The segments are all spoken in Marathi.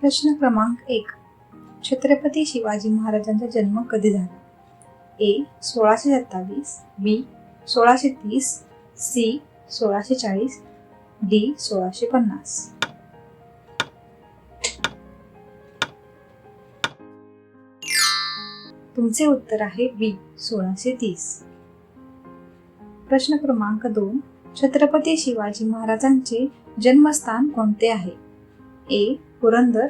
प्रश्न क्रमांक एक. छत्रपती शिवाजी महाराजांचा जन्म कधी झाला? ए. सोळाशे सत्तावीस बी. सोळाशे तीस सी. सोळाशे चाळीस डी. सोळाशे पन्नास. तुमचे उत्तर आहे बी. सोळाशे तीस. प्रश्न क्रमांक दोन. छत्रपती शिवाजी महाराजांचे जन्मस्थान कोणते आहे? A. Purandar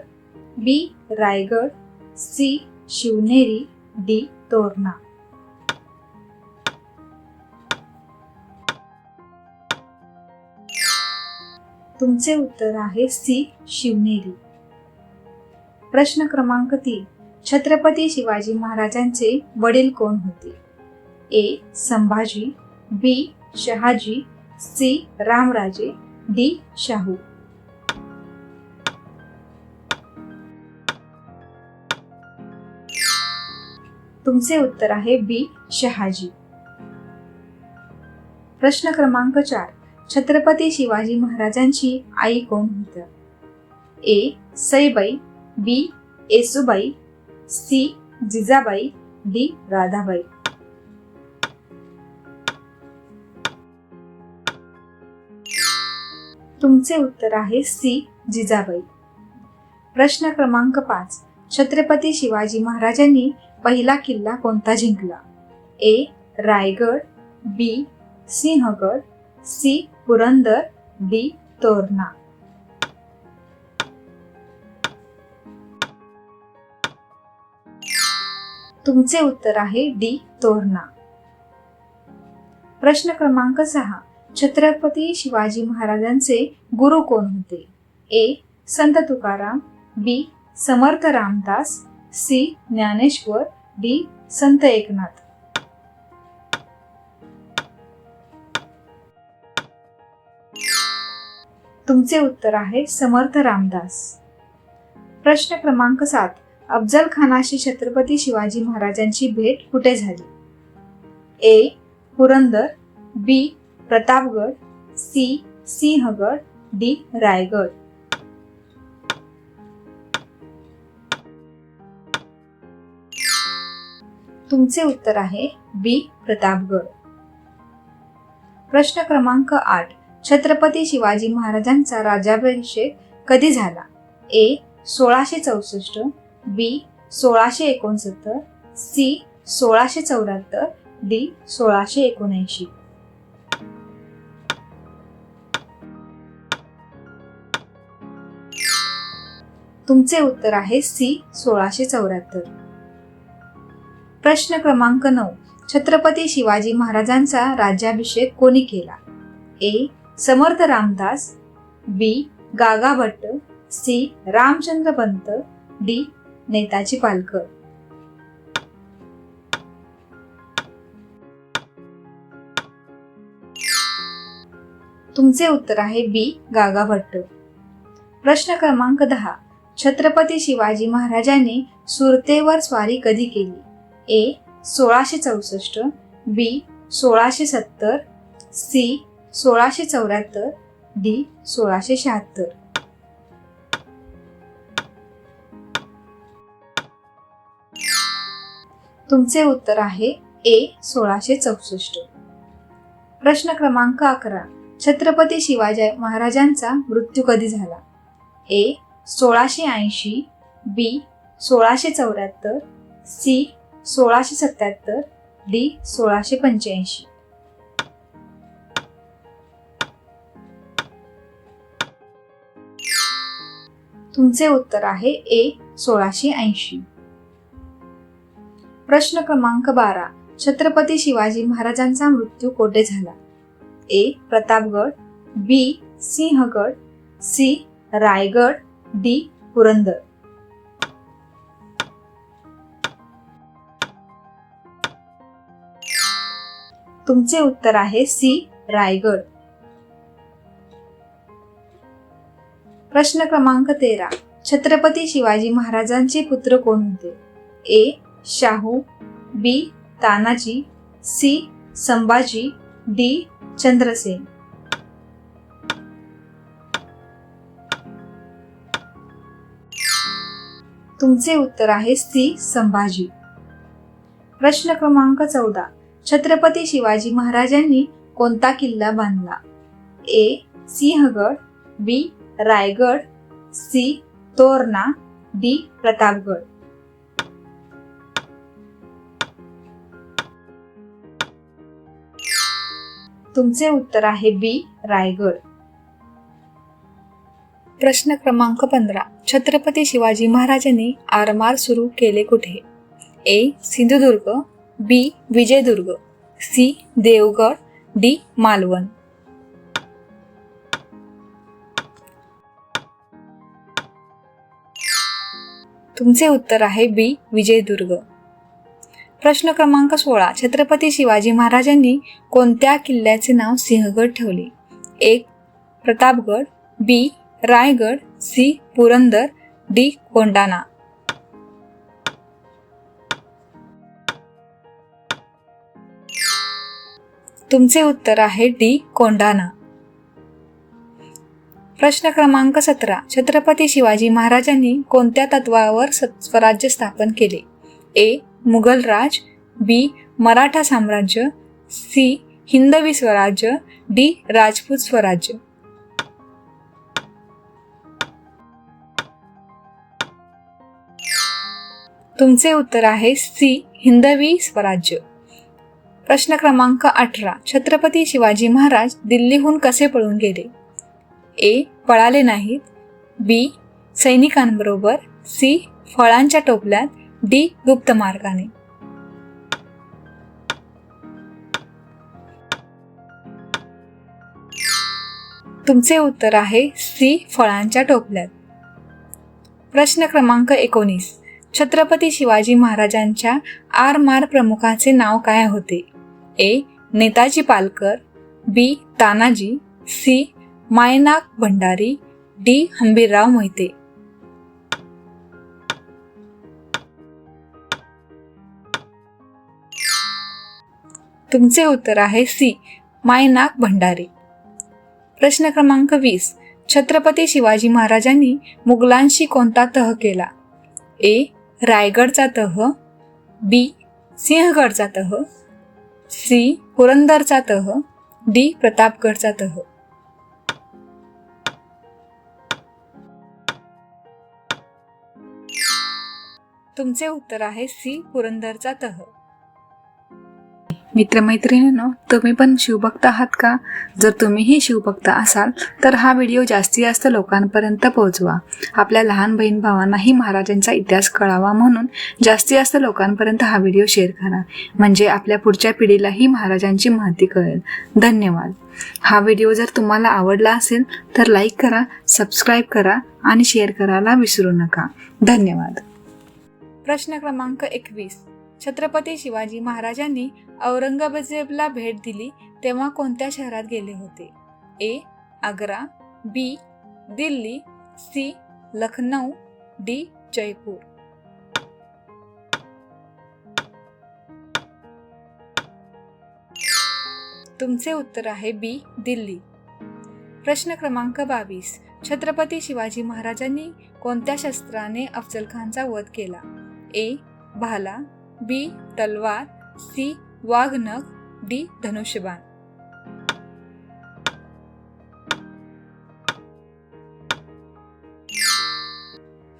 B. Raigad C. Shivneri D. Torna. तुमचे उत्तर आहे सी. शिवनेरी. प्रश्न क्रमांक तीन. छत्रपती शिवाजी महाराजांचे वडील कोण होते? A. Sambhaji B. Shahaji C. Ramraje D. Shahu. तुमचे उत्तर आहे बी शहाजी. प्रश्न क्रमांक चार. छत्रपती शिवाजी महाराजांची आई कोण होत? A Saibai B Yesubai C Jijabai D Radhabai. तुमचे उत्तर आहे सी जिजाबाई. प्रश्न क्रमांक पाच. छत्रपती शिवाजी महाराजांनी पहिला किल्ला कोणता जिंकला? A. Raigad B. Sinhagad C. Purandar D. Torna. तुमचे उत्तर आहे डी. तोरणा. प्रश्न क्रमांक सहा. छत्रपती शिवाजी महाराजांचे गुरु कोण होते? A. Sant Tukaram B. Samarth Ramdas C. Dnyaneshwar D. Sant Eknath. तुमचे उत्तर आहे समर्थ रामदास. प्रश्न क्रमांक सात. अफजल खानाशी छत्रपती शिवाजी महाराजांची भेट कुठे झाली? A. Purandar B. Pratapgad C. Sinhagad D. Raigad. तुमचे उत्तर आहे बी प्रतापगड. प्रश्न क्रमांक आठ. छत्रपती शिवाजी महाराजांचा राजाभिषेक कधी झाला? ए सोळाशे चौसष्ट बी सोळाशे एकोणसत्तर सी सोळाशे चौऱ्याहत्तर डी सोळाशे एकोणऐंशी. तुमचे उत्तर आहे सी सोळाशे चौऱ्याहत्तर. प्रश्न क्रमांक नऊ. छत्रपती शिवाजी महाराजांचा राज्याभिषेक कोणी केला? A. Samarth Ramdas B. Gaga Bhatt C. Ramchandra Pant D. Netaji Palkar. तुमचे उत्तर आहे बी. गागा भट्ट. प्रश्न क्रमांक दहा. छत्रपती शिवाजी महाराजांनी सुरतेवर स्वारी कधी केली? ए सोळाशे चौसष्ट बी सोळाशे सत्तर सी सोळाशे चौऱ्याहत्तर डी सोळाशे शहात्तर. तुमचे उत्तर आहे ए सोळाशे चौसष्ट. प्रश्न क्रमांक अकरा. छत्रपती शिवाजी महाराजांचा मृत्यू कधी झाला? ए सोळाशे ऐंशी बी सोळाशे चौऱ्याहत्तर सी सोळाशे सत्याहत्तर डी सोळाशे पंच्याऐंशी. तुमचे उत्तर आहे ए सोळाशे ऐंशी. प्रश्न क्रमांक बारा. छत्रपती शिवाजी महाराजांचा मृत्यू कोठे झाला? A Pratapgad B Sinhagad C Raigad D Purandar. तुमचे उत्तर आहे सी रायगड. प्रश्न क्रमांक तेरा. छत्रपती शिवाजी महाराजांचे पुत्र कोण होते? A Shahu B Tanaji C Sambhaji D Chandrasen. तुमचे उत्तर आहे सी संभाजी. प्रश्न क्रमांक चौदा. छत्रपती शिवाजी महाराजांनी कोणता किल्ला बांधला? A. Sinhagad B. Raigad C. Torna D. Pratapgad. तुमचे उत्तर आहे बी. रायगड. प्रश्न क्रमांक पंधरा. छत्रपती शिवाजी महाराजांनी आरमार सुरू केले कुठे? A. Sindhudurg B Vijaydurg C Devgad D Malvan. तुमचे उत्तर आहे बी विजयदुर्ग. प्रश्न क्रमांक सोळा. छत्रपती शिवाजी महाराजांनी कोणत्या किल्ल्याचे नाव सिंहगड ठेवले? A Pratapgad B Raigad C Purandar D Kondana तुमचे उत्तर आहे डी कोंडाणा प्रश्न क्रमांक सतरा. छत्रपती शिवाजी महाराजांनी कोणत्या तत्वावर स्वराज्य स्थापन केले? ए मुघल राज बी मराठा साम्राज्य सी हिंदवी स्वराज्य डी राजपूत स्वराज्य. तुमचे उत्तर आहे सी हिंदवी स्वराज्य. प्रश्न क्रमांक अठरा. छत्रपती शिवाजी महाराज दिल्लीहून कसे पळून गेले? ए. पळाले नाहीत. बी. सैनिकांबरोबर. सी. फळांच्या टोपल्यात. डी. गुप्त मार्गाने. तुमचे उत्तर आहे सी. फळांच्या टोपल्यात. प्रश्न क्रमांक एकोणीस. छत्रपती शिवाजी महाराजांच्या आरमार प्रमुखाचे नाव काय होते? A Netaji Palkar B Tanaji C Mainak Bhandari D Hambirrao Mohite. तुमचे उत्तर आहे सी मायनाक भंडारी. प्रश्न क्रमांक वीस छत्रपती शिवाजी महाराजांनी मुघलांशी कोणता तह केला? ए रायगडचा तह बी सिंहगडचा तह सी पुरंदरचा तह डी प्रतापगडचा तह. तुमचे उत्तर आहे सी पुरंदरचा तह. मित्रमैत्रिणींनो तुम्ही पण शिवभक्त आहात का? जर तुम्हीही शिवभक्त असाल तर हा व्हिडिओ जास्तीत जास्त लोकांपर्यंत पोहोचवा. आपल्या लहान बहीण भावांनाही महाराजांचा इतिहास कळावा म्हणून जास्तीत जास्त लोकांपर्यंत हा व्हिडिओ शेअर करा. म्हणजे आपल्या पुढच्या पिढीलाही महाराजांची माहिती कळेल. धन्यवाद. हा व्हिडिओ जर तुम्हाला आवडला असेल तर लाईक करा सबस्क्राईब करा आणि शेअर करायला विसरू नका. धन्यवाद. प्रश्न क्रमांक एकवीस. छत्रपती शिवाजी महाराजांनी औरंगजेबला भेट दिली तेव्हा कोणत्या शहरात गेले होते? A Agra B Delhi C Lucknow D Jaipur. तुमचे उत्तर आहे बी दिल्ली. प्रश्न क्रमांक बावीस. छत्रपती शिवाजी महाराजांनी कोणत्या शस्त्राने अफजल खानचा वध केला? ए भाला बी तलवार सी वाघनख डी धनुष्यबाण.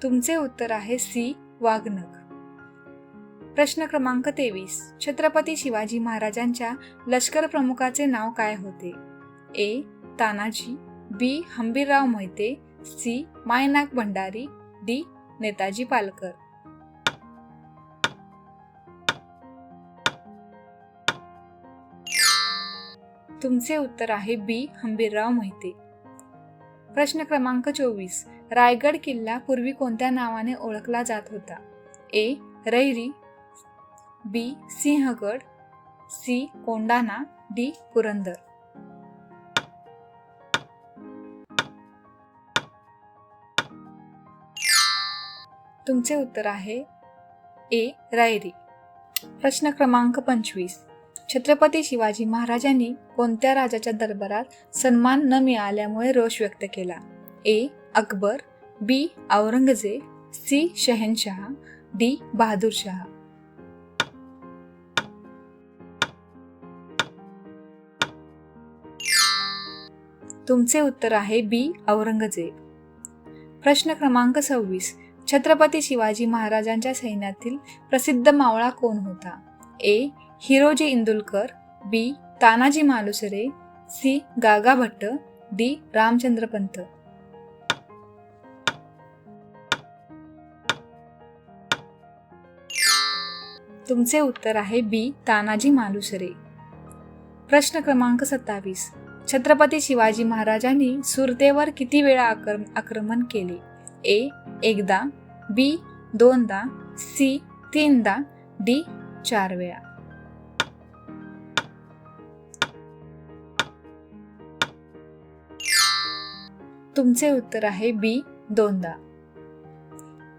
तुमचे उत्तर आहे सी वाघनख. प्रश्न क्रमांक तेवीस. छत्रपती शिवाजी महाराजांच्या लष्कर प्रमुखाचे नाव काय होते? A Tanaji B Hambirrao Mohite C Mainak Bhandari D Netaji Palkar. तुमचे उत्तर आहे बी हंबीरराव मोहिते. प्रश्न क्रमांक चोवीस. रायगड किल्ला पूर्वी कोणत्या नावाने ओळखला जात होता? A Rairi B Sinhagad C Kondana D Purandar. तुमचे उत्तर आहे ए रायरी प्रश्न क्रमांक पंचवीस. छत्रपती शिवाजी महाराजांनी कोणत्या राजाच्या दरबारात सन्मान न मिळाल्यामुळे रोष व्यक्त केला? A. Akbar B. Aurangzeb C. Shahanshah D. Bahadur तुमचे उत्तर आहे बी. औरंगजेब. प्रश्न क्रमांक सव्वीस. छत्रपती शिवाजी महाराजांच्या सैन्यातील प्रसिद्ध मावळा कोण होता? A. Hiroji Indulkar B. Tanaji Malusare C. Gaga Bhatt D. Ramchandra Pant. तुमचे उत्तर आहे बी. तानाजी मालुसरे. प्रश्न क्रमांक सत्तावीस. छत्रपती शिवाजी महाराजांनी सुरतेवर किती वेळा आक्रम आक्रमण केले? ए. एकदा बी. दोनदा सी. तीनदा डी. चार वेळा. तुमचे उत्तर आहे बी दोनदा.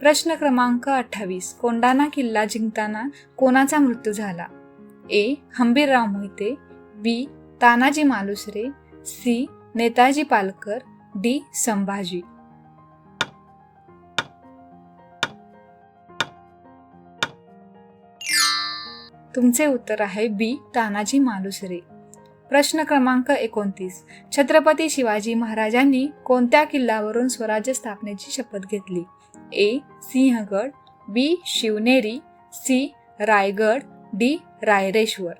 प्रश्न क्रमांक अठ्ठावीस. कोंडाणा किल्ला जिंकताना कोणाचा मृत्यू झाला? A Hambirrao Mohite. B Tanaji Malusare. C Netaji Palkar. D Sambhaji. तुमचे उत्तर आहे बी तानाजी मालुसरे. प्रश्न क्रमांक एकोणतीस. छत्रपती शिवाजी महाराजांनी कोणत्या किल्ल्यावरून स्वराज्य स्थापनेची शपथ घेतली? A. Sinhagad B. Shivneri C. Raigad D. Raireshwar.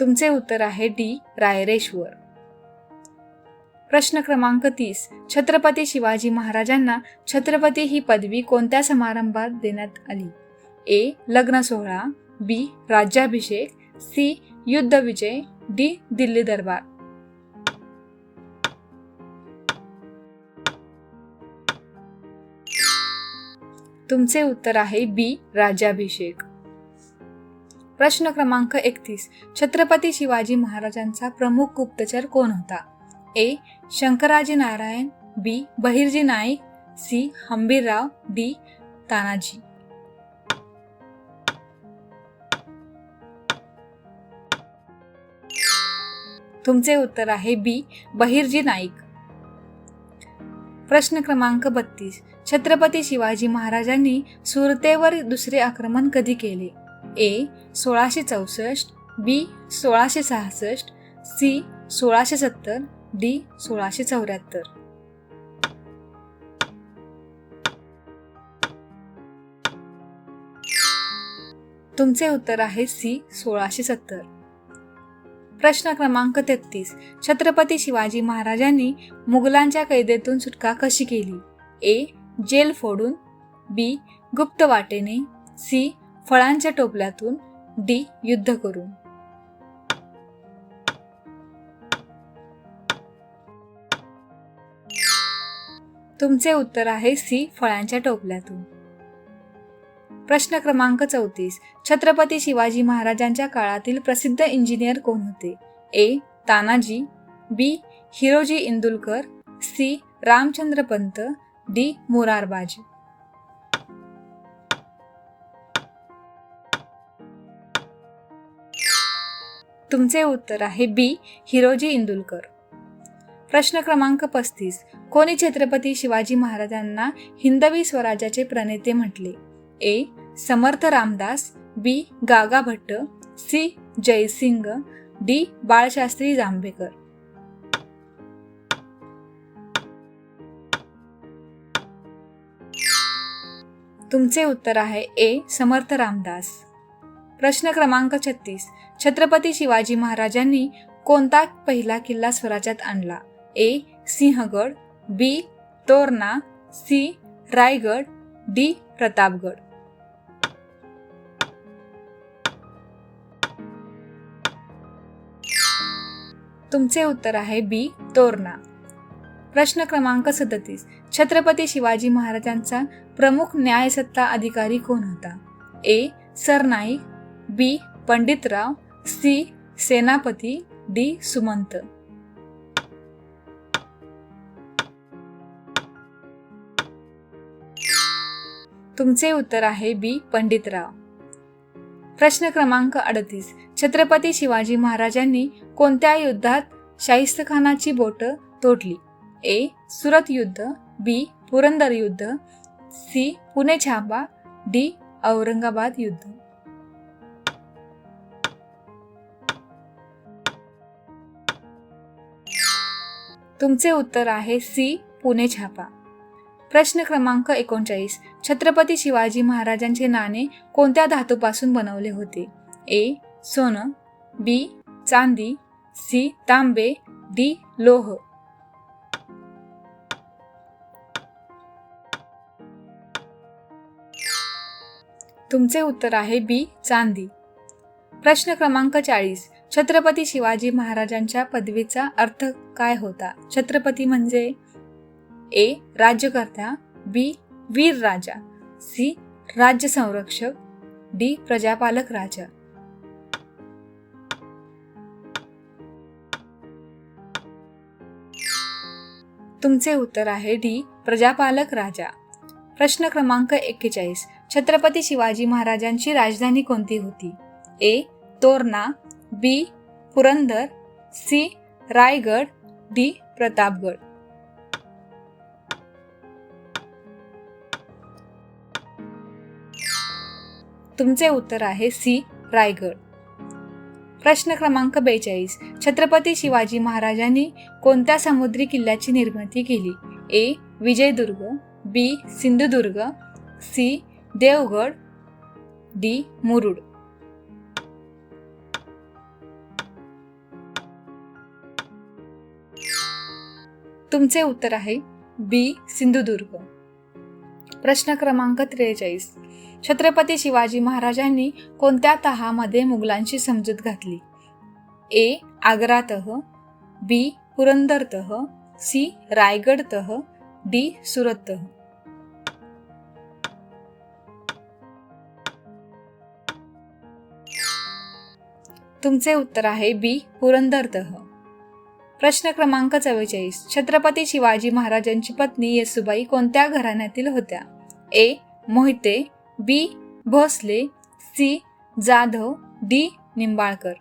तुमचे उत्तर आहे डी. रायरेश्वर. प्रश्न क्रमांक तीस. छत्रपती शिवाजी महाराजांना छत्रपती ही पदवी कोणत्या समारंभात देण्यात आली? ए. लग्न सोहळा. बी. राज्याभिषेक. सी. युद्ध विजय. डी. दिल्ली दरबार. तुमचे उत्तर आहे बी. राज्याभिषेक. प्रश्न क्रमांक एकतीस. छत्रपती शिवाजी महाराजांचा प्रमुख गुप्तचर कोण होता? A. Shankaraji Narayan B. Bahirji Naik C. Hambirrao D. Tanaji. तुमचे उत्तर आहे बी. बहिर्जी नाईक. प्रश्न क्रमांक बत्तीस. छत्रपती शिवाजी महाराजांनी सुरतेवर दुसरे आक्रमण कधी केले? ए. सोळाशे चौसष्ट बी. सोळाशे सहासष्ट सी. सोळाशे सत्तर डी सोळाशे चौऱ्याहत्तर. तुमचे उत्तर आहे सी सोळाशे सत्तर. प्रश्न क्रमांक तेहतीस. छत्रपती शिवाजी महाराजांनी मुघलांच्या कैदेतून सुटका कशी केली? ए. जेल फोडून. बी. गुप्त वाटेने. सी. फळांच्या टोपल्यातून. डी. युद्ध करून. तुमचे उत्तर आहे सी फळांच्या टोपल्यातून. प्रश्न क्रमांक चौतीस. छत्रपती शिवाजी महाराजांच्या काळातील प्रसिद्ध इंजिनियर कोण होते? A Tanaji B Hiroji Indulkar C Ramchandra Pant D Murarbaji. तुमचे उत्तर आहे बी हिरोजी इंदुलकर. प्रश्न क्रमांक पस्तीस. कोणी छत्रपती शिवाजी महाराजांना हिंदवी स्वराज्याचे प्रणेते म्हटले? A. Samarth Ramdas B. Gaga Bhatt C. Jaising D. Balshastri Jambhekar. तुमचे उत्तर आहे ए. समर्थ रामदास. प्रश्न क्रमांक छत्तीस. छत्रपती शिवाजी महाराजांनी कोणता पहिला किल्ला स्वराज्यात आणला? A Sinhagad B Torna C Raigad D Pratapgad. तुमचे उत्तर आहे बी तोरणा. प्रश्न क्रमांक सदतीस. छत्रपती शिवाजी महाराजांचा प्रमुख न्यायसत्ता अधिकारी कोण होता? ए सरनाईक बी पंडितराव सी सेनापती डी सुमंत. तुमचे उत्तर आहे बी पंडितराव. प्रश्न क्रमांक अडतीस. छत्रपती शिवाजी महाराजांनी कोणत्या युद्धात शाहिस्तखानाची बोट तोडली? ए सुरत युद्ध बी पुरंदर युद्ध सी पुणे छापा डी औरंगाबाद युद्ध. तुमचे उत्तर आहे सी पुणे छापा. प्रश्न क्रमांक एकोणचाळीस. छत्रपती शिवाजी महाराजांचे नाणे कोणत्या धातूपासून बनवले होते? ए. सोनं बी. चांदी सी. तांबे डी. लोह. तुमचे उत्तर आहे बी. चांदी. प्रश्न क्रमांक चाळीस. छत्रपती शिवाजी महाराजांच्या पदवीचा अर्थ काय होता? छत्रपती म्हणजे? ए राज्यकर्त्या बी वीर राजा सी राज्य संरक्षक डी प्रजापालक राजा. तुमचे उत्तर आहे डी प्रजापालक राजा. प्रश्न क्रमांक एक्केचाळीस. छत्रपती शिवाजी महाराजांची राजधानी कोणती होती? A Torna B Purandar C Raigad D Pratapgad. तुमचे उत्तर आहे सी. रायगड. प्रश्न क्रमांक बेचाळीस. छत्रपती शिवाजी महाराजांनी कोणत्या समुद्री किल्ल्याची निर्मिती केली? A. Vijaydurg B. Sindhudurg C. Devgad D. Murud. तुमचे उत्तर आहे बी. सिंधुदुर्ग. प्रश्न क्रमांक त्रेचाळीस. छत्रपती शिवाजी महाराजांनी कोणत्या तहामध्ये मुघलांशी समजूत घातली? ए. आग्रातह बी. पुरंदरतह सी. रायगडतह डी. सुरततह. तुमचे उत्तर आहे बी. पुरंदरतह. प्रश्न क्रमांक चव्वेचाळीस. छत्रपती शिवाजी महाराजांची पत्नी येसुबाई कोणत्या घराण्यातील होत्या? A. Mohite B. Bhosale. C. Jadhav. D. Nimbalkar.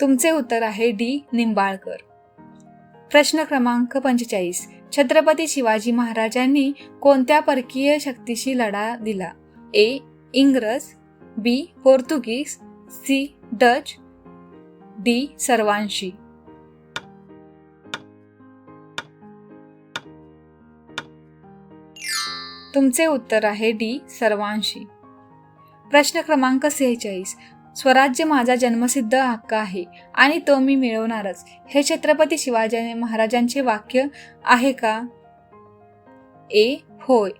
तुमचे उत्तर आहे डी. निंबाळकर. प्रश्न क्रमांक पंचेचाळीस. छत्रपती शिवाजी महाराजांनी कोणत्या परकीय शक्तीशी लढा दिला? ए. इंग्रज. बी. पोर्तुगीज. सी. डच. डी. सर्वांशी. तुमचे उत्तर आहे डी. सर्वांशी. प्रश्न क्रमांक सेहेचाळीस. स्वराज्य माझा जन्मसिद्ध हक्क आहे आणि तो मी मिळवणारच. हे छत्रपती शिवाजी महाराजांचे वाक्य आहे का? ए. होय.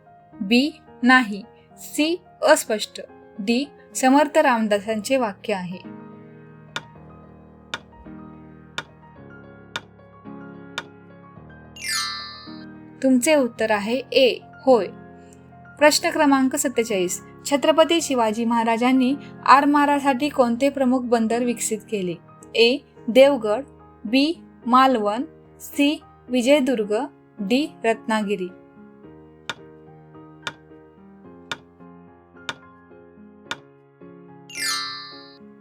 बी. नाही. सी. अस्पष्ट. डी. समर्थ रामदासांचे वाक्य आहे. तुमचे उत्तर आहे ए. होय. प्रश्न क्रमांक सत्तेचाळीस. छत्रपती शिवाजी महाराजांनी आरमारासाठी कोणते प्रमुख बंदर विकसित केले? A. Devgad B. Malvan C. Vijaydurg D. Ratnagiri.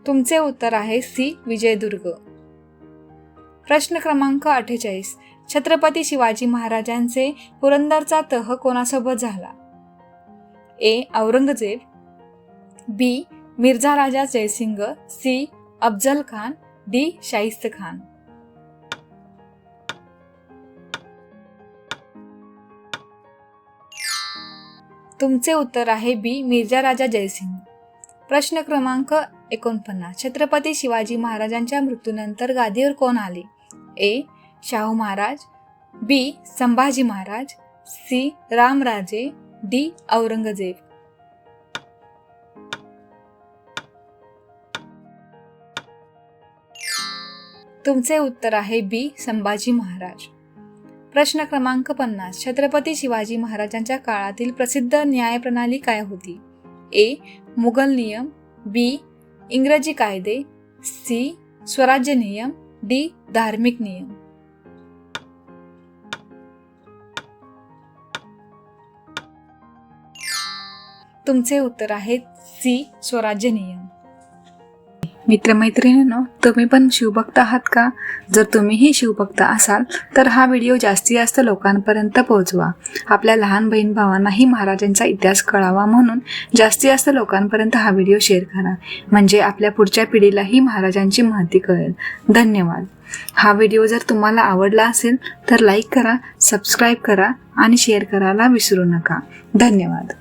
तुमचे उत्तर आहे सी. विजयदुर्ग. प्रश्न क्रमांक अठ्ठेचाळीस. छत्रपती शिवाजी महाराजांचे पुरंदरचा तह कोणासोबत झाला? A Aurangzeb B Mirza Raja Jaising C Afzal Khan D Shaista Khan. तुमचे उत्तर आहे बी मिर्झा राजा जयसिंग. प्रश्न क्रमांक एकोणपन्नास. छत्रपती शिवाजी महाराजांच्या मृत्यूनंतर गादीवर कोण आले? A Shahu Maharaj B Sambhaji Maharaj C Ramraje D Aurangzeb. तुमचे उत्तर आहे बी संभाजी महाराज. प्रश्न क्रमांक पन्नास. छत्रपती शिवाजी महाराजांच्या काळातील प्रसिद्ध न्यायप्रणाली काय होती? ए. मुघल नियम. बी. इंग्रजी कायदे. सी. स्वराज्य नियम. डी. धार्मिक नियम. तुमचे उत्तर आहे सी स्वराज्य नियम मित्रमैत्रिणींनो तुम्ही पण शिवभक्त आहात का? जर तुम्हीही शिवभक्त असाल तर हा व्हिडिओ जास्तीत जास्त लोकांपर्यंत पोहोचवा. आपल्या लहान बहीण भावांनाही महाराजांचा इतिहास कळावा म्हणून जास्तीत जास्त लोकांपर्यंत हा व्हिडिओ शेअर करा. म्हणजे आपल्या पुढच्या पिढीलाही महाराजांची माहिती कळेल. धन्यवाद. हा व्हिडिओ जर तुम्हाला आवडला असेल तर लाईक करा सबस्क्राईब करा आणि शेअर करायला विसरू नका. धन्यवाद.